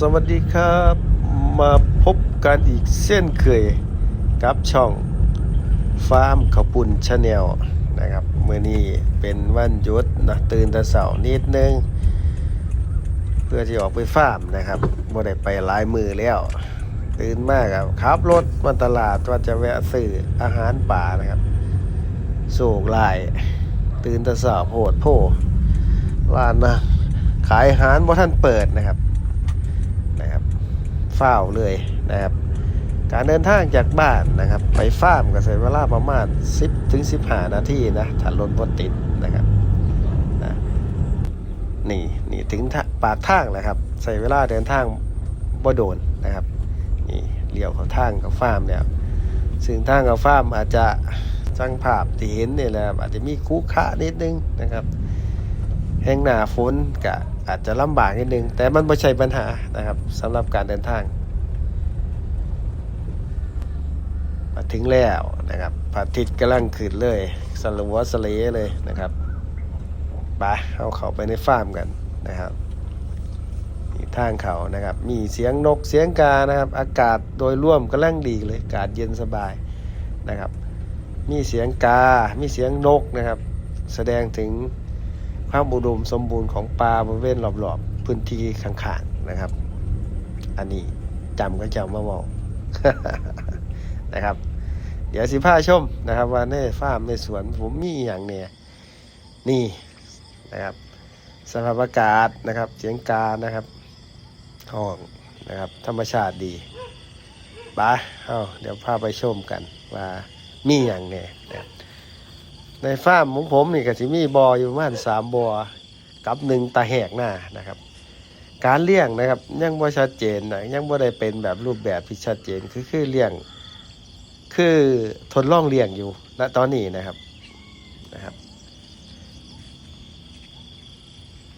สวัสดีครับมาพบกันอีกเส้นเคยกับช่องฟาร์มขาวปุ่นชาแนลนะครับเมื่อนี้เป็นวันหยุดนะตื่นแต่เสาร์นิดนึง เพื่อที่ออกไปฟาร์มนะครับบ่ได้ไปหลายมือแล้ว ตื่นมากครับขับรถมาตลาดว่าจะแวะซื้ออาหารป่านะครับโศกลาย ตื่นแต่เสาร์โพดโพร้านนะขายอาหารว่าท่านเปิดนะครับ เฝ้าวเลยนะครับ การเดินทางจากบ้านนะครับ ไปฟาร์มก็ใช้เวลาประมาณ 10ถึง15 นาทีนะถ้ารถบ่ติดนะครับนะนี่นี่ถึงปากทางแล้วครับใช้เวลาเดินทางบ่โดนนะครับนี่เลี้ยวเข้าทางกับฟาร์มเนี่ยซึ่งทางกับฟาร์มอาจจะจังภาพที่เห็นเนี่ยแหละอาจจะมีคุขะนิดนึงนะครับ แห้งหนาฝนก็อาจจะลำบากนิดนึง แต่มันไม่ใช่ปัญหานะครับสำหรับการเดินทาง มาถึงแล้วนะครับพระอาทิตย์กำลังขึ้นเลยสลัวสเลเลยนะครับไปเอาเขาไปในฟาร์มกันนะครับมีทางเขานะครับ มีเสียงนกเสียงกานะครับ อากาศโดยร่วมกำลังดีเลยอากาศเย็นสบายนะครับ มีเสียงกา มีเสียงนกนะครับ แสดงถึง ความอุดมสมบูรณ์ของปลาบริเวณรอบๆ พื้นที่ข้างๆนะครับ อันนี้จำก็จำมาบอกนะครับ เดี๋ยวสิพาชมนะครับว่าในฟาร์มในสวนผมมีอย่างเนี่ยนี่นะครับ สภาพอากาศนะครับเสียงกานะครับห้องนะครับ ธรรมชาติดีไปเอาเดี๋ยวพาไปชมกันว่ามีอย่างเนี่ยนะ ในฟาร์มของผมนี่ก็สิมีบออยู่ประมาณสามบอกับหนึ่งตาแหกหน้านะครับ การเลี้ยงนะครับ ยังบ่ชัดเจนนะยังบ่ได้เป็นแบบรูปแบบที่ชัดเจนคือคือเลี้ยง คือทดลองเลี้ยงอยู่ณตอนนี้นะครับนะครับ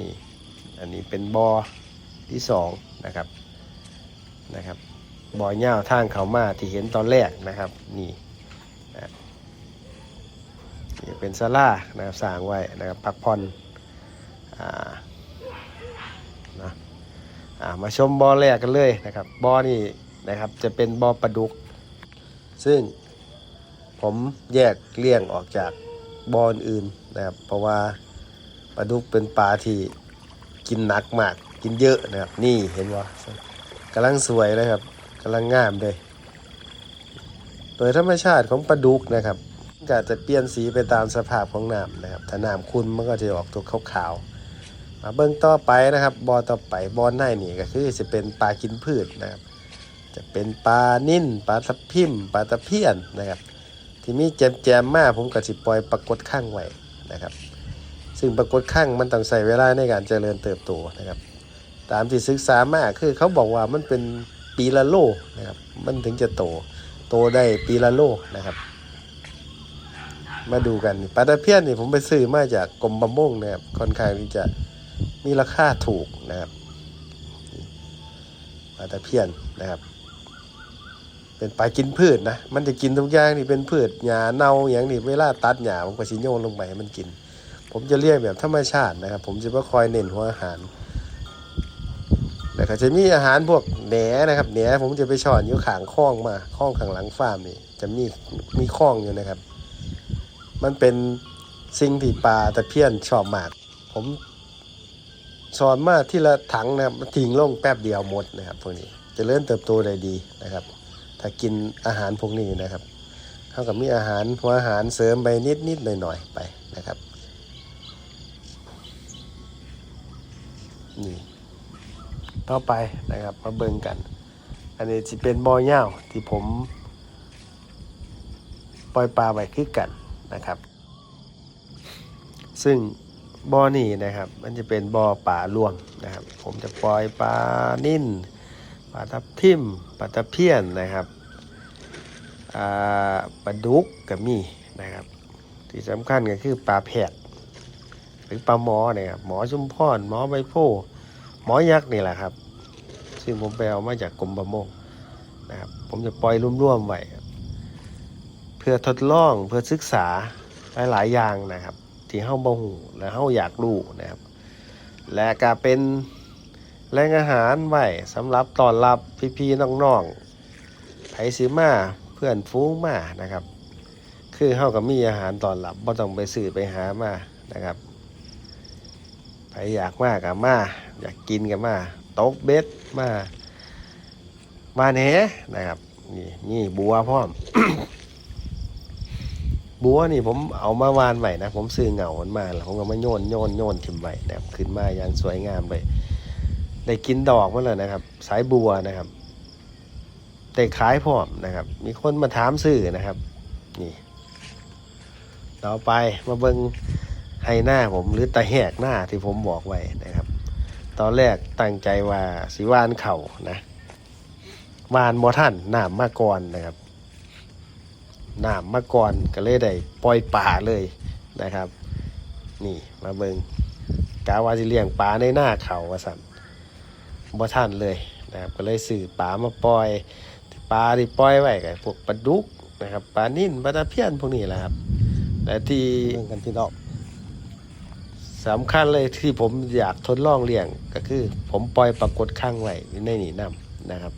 นี่ อันนี้เป็นบอที่สองนะครับนะครับบอเง่าทางเขามาที่เห็นตอนแรกนะครับ นี่ นี่ เป็นศาลานะครับสร้างไว้นะครับพักผ่อนอ่านะอ่ามาชมบอแรกกันเลยนะครับบอนี่นะครับจะเป็นบอปลาดุก ซึ่งผมแยกเลี่ยงออกจากบออื่นนะครับเพราะว่าปลาดุกเป็นปลาที่กินหนักมากกินเยอะนะครับนี่เห็นว่ากำลังสวยนะครับกำลังงามเลยโดยธรรมชาติของปลาดุกนะครับ ก็จะเปลี่ยนสีไปตามสภาพของน้ำนะครับ ถ้าน้ำขุ่นมันก็จะออกตัวขาวๆ มาเบิ้องต่อไปนะครับบอต่อไปบอหน้านี่ก็คือจะเป็นปลากินพืชนะครับ จะเป็นปลานิ่นปลาทับพิมปลาตะเพียนนะครับ ที่มีแจมแจมมากผมก็สิปล่อยปรากฏข้างไว้นะครับ ซึ่งปรากฏข้างมันต้องใส่เวลาในการเจริญเติบโตนะครับ ตามที่ศึกษามากคือเขาบอกว่ามันเป็นปีละโลนะครับ มันถึงจะโต โตได้ปีละโลนะครับ มาดูกันปลาตะเพียนนี่ผมไปซื้อมาจากกรมประมงนะครับค่อนข้างที่จะมีราคาถูกนะครับปลาตะเพียนนะครับ เป็นปลากินพืชนะมันจะกินทุกอย่างนี่เป็นพืชหญ้าเน่าอย่างนี้เวลาตัดหญ้าผมก็สิโยนลงไปให้มันกิน ผมจะเรียกแบบธรรมชาตินะครับ ผมจะไม่คอยเน้นหัวอาหารแต่ก็จะมีอาหารพวกแหนนะครับแหนผมจะไปช้อนอยู่ขางคลองมาคลองข้างหลังฟาร์มนี่จะมีมีคลองอยู่นะครับ มันเป็นสิ่งที่ปลาตะเพียนชอบมาก ผมสอนมาที่ละถังนะครับทิ้งลงแป๊บเดียวหมดนะครับพวกนี้จะเริ่มเติบโตได้ดีนะครับ ถ้ากินอาหารพวกนี้นะครับเท่ากับมีอาหารหัวอาหารเสริมไปนิดนิดหน่อยหน่อยไปนะครับนี่ต่อไปนะครับมาเบิ่งกัน อันนี้จะเป็นบอเหย้าที่ผม ปล่อยปลาไว้คือกัน นะครับ ซึ่งบ่อนี่นะครับ มันจะเป็นบ่อป่าลวงนะครับ ผมจะปล่อยปลานิ่นปลาทับทิมปลาตะเพียนนะครับปลาดุกกับมีนะครับ ที่สำคัญก็คือปลาแผดหรือปลาหมอเนี่ยครับหมอชุมพรหมอใบโพหมอยักษ์นี่แหละครับ ซึ่งผมไปเอามาจากกรมประมงนะครับ ผมจะปล่อยร่วมๆไว้ พื่อทดลองเพื่อศึกษาหลายๆอย่างนะครับ ที่เฮาบ่ฮู้และเฮาอยากรู้นะครับ และก็เป็นแรงอาหารไว้สำหรับตอนรับพี่ๆน้องๆไผซื้อมาเพื่อนฟูงมานะครับ คือเฮาก็มีอาหารตอนรับบ่ต้องไปซื้อไปหามานะครับไผอยากมาก็มาอยากกินก็มาตกเบ็ดมามาแหนนะครับนี่นี่บัวพร้อม บัวนี่ผมเอามาวานไว้นะ ผมซื้อเหงามันมาแล้วผมก็มาโยนโยนโยนทิ้งไว้นะครับขึ้นมาอย่างสวยงามเลยได้กินดอกมันเลยนะครับ สายบัวนะครับได้ขายพร้อมนะครับ มีคนมาถามซื้อนะครับ นี่ต่อไปมาเบิงไฮหน้าผมหรือตะแหกหน้าที่ผมบอกไว้นะครับ ตอนแรกตั้งใจว่าสิวานเข่านะวานบ่ท่านน้ำมาก่อนนะครับ น้ำมาก่อนก็เลยได้ปล่อยป่าเลยนะครับ นี่มาเบิงกาว่าสิเลี้ยงปลาในหน้าเขาว่าสั่นบ่ท่านเลยนะครับก็เลยสื่อปลามาปล่อยที่ปลาที่ปล่อยไว้กับพวกปลาดุกนะครับปลานิ่นปลาตะเพียนพวกนี้แหละครับและที่เรื่องกันพี่น้องสำคัญเลยที่ผมอยากทดลองเลี้ยงก็คือ ผมปล่อยปรากฏข้างไว้ในนี่นํนะครับ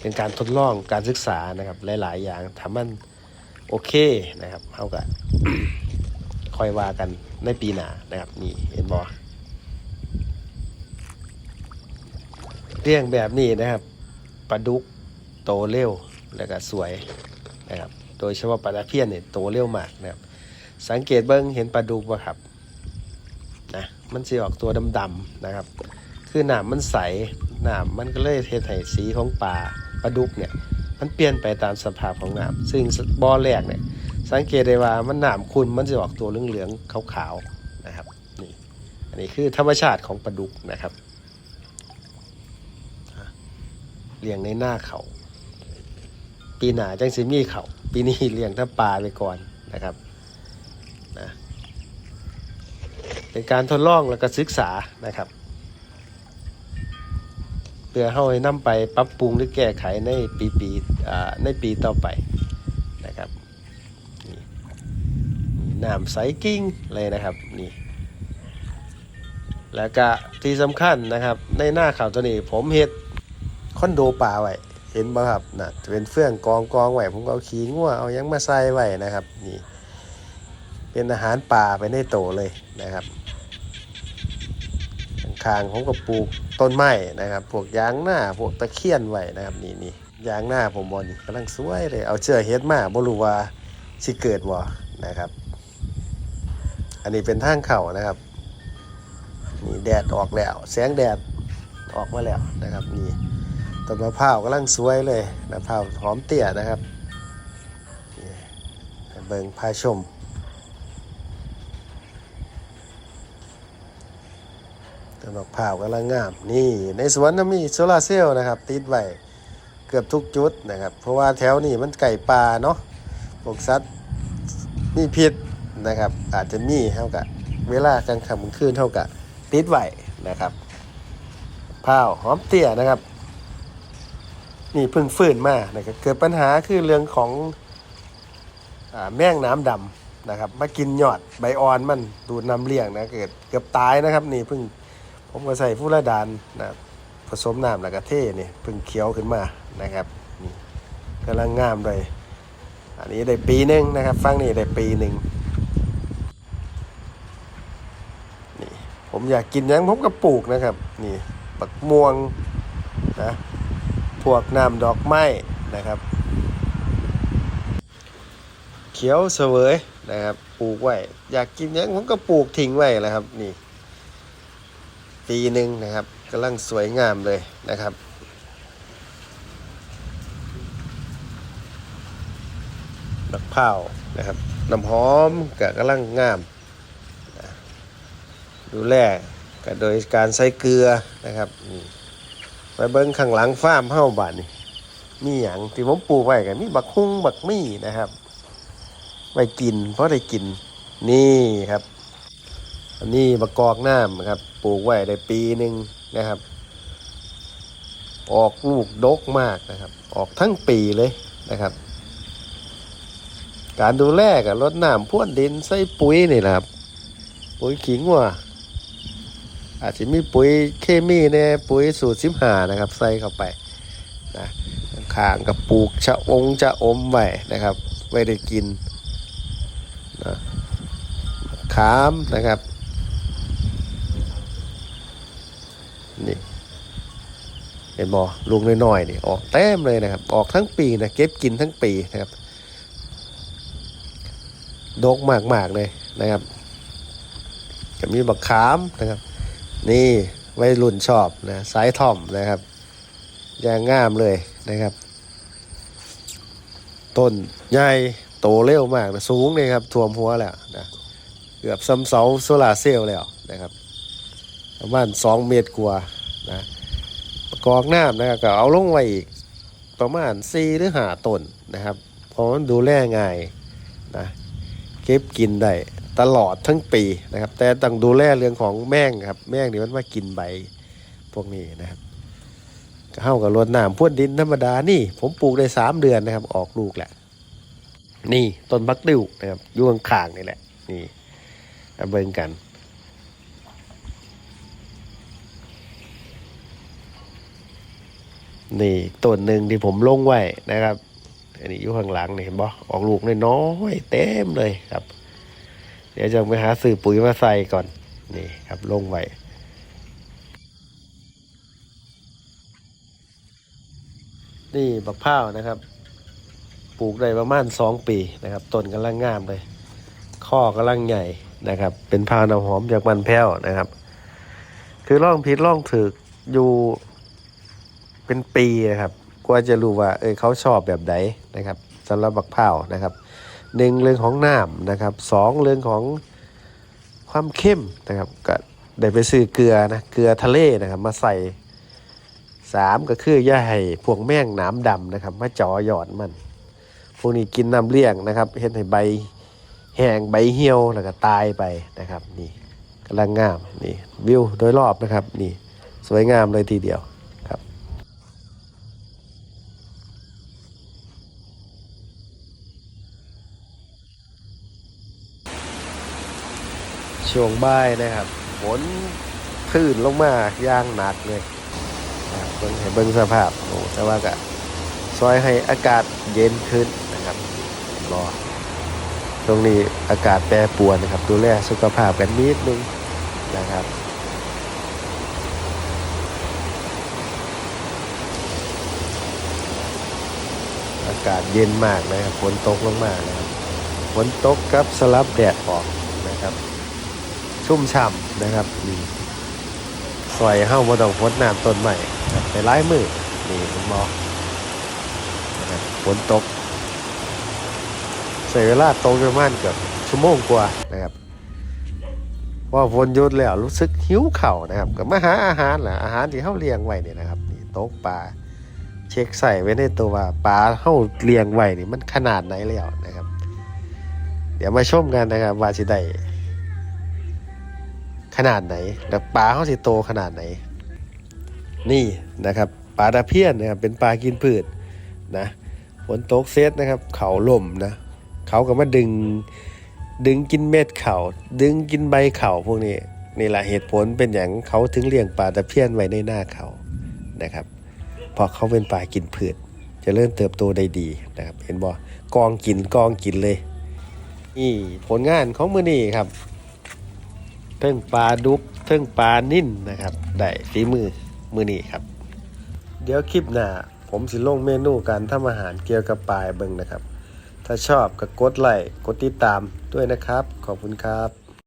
เป็นการทดลองการศึกษานะครับหลาย ๆ อย่างถ้ามัน โอเคนะครับเท่ากับคอยว่ากันในปีหน้านะครับนี่เห็นบอเลี้ยงแบบนี้นะครับปลาดุกโตเร็วแล้วก็สวยนะครับ โดยเฉพาะปลาตะเพียนเนี่ยโตเร็วมากนะครับ สังเกตเบิ้งเห็นปลาดุกป่ะครับนะมันสีออกตัวดำๆนะครับ คือหนามมันใสหนามมันก็เลยเทไห้สีของปลาปลาดุกเนี่ย มันเปลี่ยนไปตามสภาพของน้ำซึ่งบ่อแรกเนี่ยสังเกตได้ว่ามันหนามคุณมันจะออกตัวเหลืองๆขาวๆนะครับนี่อันนี้คือธรรมชาติของปลาดุกนะครับเลี้ยงในหน้าเขา ปีหน้าจังสิมีเขาปีนี้เลี้ยงถ้าปลาไปก่อนนะครับนะเป็นการทดลองแล้วก็ศึกษานะครับ พื่อเข้าให้นำไปปรับปรุงหรือแก้ไขในปีปีอ่าในปีต่อไปนะครับนี่น้ำใสกิ้งเลยนะครับนี่แล้วก็ที่สำคัญนะครับในหน้าข่าวตัวนี้ผมเห็ดคอนโดป่าไว้เห็นบ่ครับนะจะเป็นเฟื่องกองกองไว้ผมก็เอาขี้งัวเอายังมาใส่ไว้นะครับนี่เป็นอาหารป่าไปในโตเลยนะครับ ข้างผมก็ปลูกต้นไม้นะครับพวกยางหน้าพวกตะเคียนไว้นะครับนี่นี่ยางหน้าผมบอนี่กำลังสวยเลยเอาเชือเฮ็ดมาบ่รู้ว่าสิเกิดบ่นะครับ อันนี้เป็นทางเข่านะครับนี่แดดออกแล้ว แสงแดดออกมาแล้วนะครับนี่ต้นมะพร้าวกำลังสวยเลยมะพร้าวหอมเตี้ยนะครับเบิ่งพาชม ต้นมะพร้าวกำลังงาม นี่ในสวนมีโซลาเซลล์นะครับ ติดไว้เกือบทุกจุดนะครับ เพราะว่าแถวนี้มันไก่ปลาเนาะพวกสัตว์มีพิษนะครับ อาจจะมีเท่ากับเวลากลางค่ำกลางคืนเท่ากับติดไว้นะครับพร้าวหอมเตี้ยนะครับ นี่เพิ่งฟื้นมานะครับเกิดปัญหาคือเรื่องของอแมงน้ำดำนะครับ มากินยอดใบอ่อนมันดูดน้ำเลี้ยงนะเกิดเกือบตายนะครับ นี่เพิ่ง ผมก็ใส่ฟูรดานนะผสมน้ำแล้วก็เทนี่พิ่งเขียวขึ้นมานะครับนี่กำลังงามเลยอันนี้ได้ปีหนึ่งนะครับฟังนี่ได้ปีหนึ่งนี่ผมอยากกินยังผมก็ปลูกนะครับนี่บักม่วงนะพวกน้ำดอกไม้นะครับ เขียวเสวยนะครับปลูกไว้ อยากกินยังผมก็ปลูกทิ้งไว้แหละครับนี่ ปีหนึ่งนะครับกำลังสวยงามเลยนะครับ นักเผาวนะครับน้ำหอมก็กำลังงาม ดูแลก็โดยการใส่เกลือนะครับไปเบิ้งข้างหลังฟาร์มเฮ้าบานนี่มีอย่างที่ผมปลูกไว้กันมีบักฮุ้งบักมี่นะครับ ไว้กิน เพราะได้กินนี่ครับ อันนี้มะกอกน้ำนะครับ ปลูกไว้ได้ปีหนึ่งนะครับ ออกลูกดกมากนะครับ ออกทั้งปีเลยนะครับ การดูแลกับรดน้ำพ่วนดินใส่ปุ๋ยนี่แหละครับ ปุ๋ยขิงวัวอาจจะมีปุ๋ยเคมีเนี่ยปุ๋ยสูตรสิบหานะครับ ใส่เข้าไปนะขางกับปลูกชะองชะอมไว้นะครับ ไว้ได้กินนะขามนะครับ นี่เห็นบอลูกน้อยๆนี่ออกเต็มเลยนะครับ ออกทั้งปีนะเก็บกินทั้งปีนะครับดกมากๆเลยนะครับจะมีบักขามนะครับ นี่วัยรุ่นชอบนะสายท่อมนะครับอย่างงามเลยนะครับ ต้นใหญ่โตเร็วมากนะสูงเลยครับท่วมหัวแล้วนะเกือบซ้ำเสาโซลาเซลล์แล้วนะครับ ประมาณสองเมตรกว่านะประกอบน้ำนะครับก็เอาลงไว้อีกประมาณสี่หรือห้าต้นนะครับเพราะมันดูแลง่ายนะเก็บกินได้ตลอดทั้งปีนะครับ แต่ต้องดูแลเรื่องของแม่งครับ แม่งนี่มันมากินใบพวกนี้นะครับก็เข้ากับรดน้ำพ่นดินธรรมดานี่ ผมปลูกได้สามเดือนนะครับ ออกลูกแหละ นี่ต้นบักดิวนะครับยู่ข้างนี่แหละ นี่เบิ่งกัน นี่ต้นหนึ่งที่ผมลงไว้นะครับ อันนี้อยู่ข้างหลังนี่เห็นบ่ออกลูกน้อยเต็มเลยครับ เดี๋ยวจะไปหาซื้อปุ๋ยมาใส่ก่อน นี่ครับลงไว้นี่บักพร้าวนะครับ ปลูกได้ประมาณสองปีนะครับต้นกำลังงามเลย ข้อกำลังใหญ่นะครับ เป็นพาวน้ำหอมจากมันแพ้วนะครับ คือร่องพิษร่องถืออยู่ เป็นปีนะครับกว่าจะรู้ว่าเออเขาชอบแบบไหนนะครับสำหรับบักพร้านะครับหนึ่งเรื่องของน้ำนะครับสองเรื่องของความเข้มนะครับก็ได้ไปซื้อเกลือนะเกลือทะเลนะครับมาใส่สามก็คือย่าให้พวกแม่งหน้ำดำนะครับมาจ่อหยอดมัน พวกนี้กินน้ำเลี้ยงนะครับเห็นให้ใบแห้งใบเหี่ยวแล้วก็ตายไปนะครับนี่กำลังงามนี่วิวโดยรอบนะครับนี่สวยงามเลยทีเดียวครับ ช่วงบ่ายนะครับฝนคลื่นลงมาย่างหนักเลยครับเบิ่งให้เบิ่งสภาพโอ้แต่ว่าก็ซอยให้อากาศเย็นขึ้นนะครับรอตรงนี้อากาศแปรปรวนนะครับ ดูแลสุขภาพกันนิดนึงนะครับอากาศเย็นมากนะครับฝนตกลงมานะครับฝนตกครับสลับแดดออกนะครับ ชุ่มฉ่ำนะครับนี่ซอยเฮ้าบ่ต้องพดน้ำต้นใหม่ไปไล่มือนี่ผมบอกฝนตกใส่เวลาตกประมาณเกือบชั่วโมงกว่านะครับพอฝนหยุดแล้วรู้สึกหิวเข่านะครับก็มาหาอาหารแหละอาหารที่เฮาเลี้ยงไว้เนี่ยนะครับนี่ตกปลาเช็คใส่ไว้ในตัวว่าปลาเฮาเลี้ยงไว้นี่มันขนาดไหนแล้วนะครับ เดี๋ยวมาชมกันนะครับว่าสิได้ ขนาดไหนแล้วปลาเขาสิโตขนาดไหน นี่นะครับปลาตะเพียนนะครับเป็นปลากินพืชนะฝนตกเซตนะครับ เขาล่มนะเขาก็มาดึงดึงกินเม็ดเขาดึงกินใบเขาพวกนี้นี่แหละเหตุผลเป็นอย่างเขาถึงเลี้ยงปลาตะเพียนไว้ในหน้าเขานะครับเพราะเขาเป็นปลากินพืชจะเริ่มเติบโตได้ดีนะครับ เห็นบ่กองกินกองกินเลยนี่ผลงานของมือนี้ครับ เทิงปลาดุกเทิงปลานิ่นนะครับ ได้ฝีมือมือนี้ครับ เดี๋ยวคลิปหน้าผมสิลงเมนูการทำอาหารเกี่ยวกับปลาเบิงนะครับ ถ้าชอบก็กดไลค์กดติดตามด้วยนะครับ ขอบคุณครับ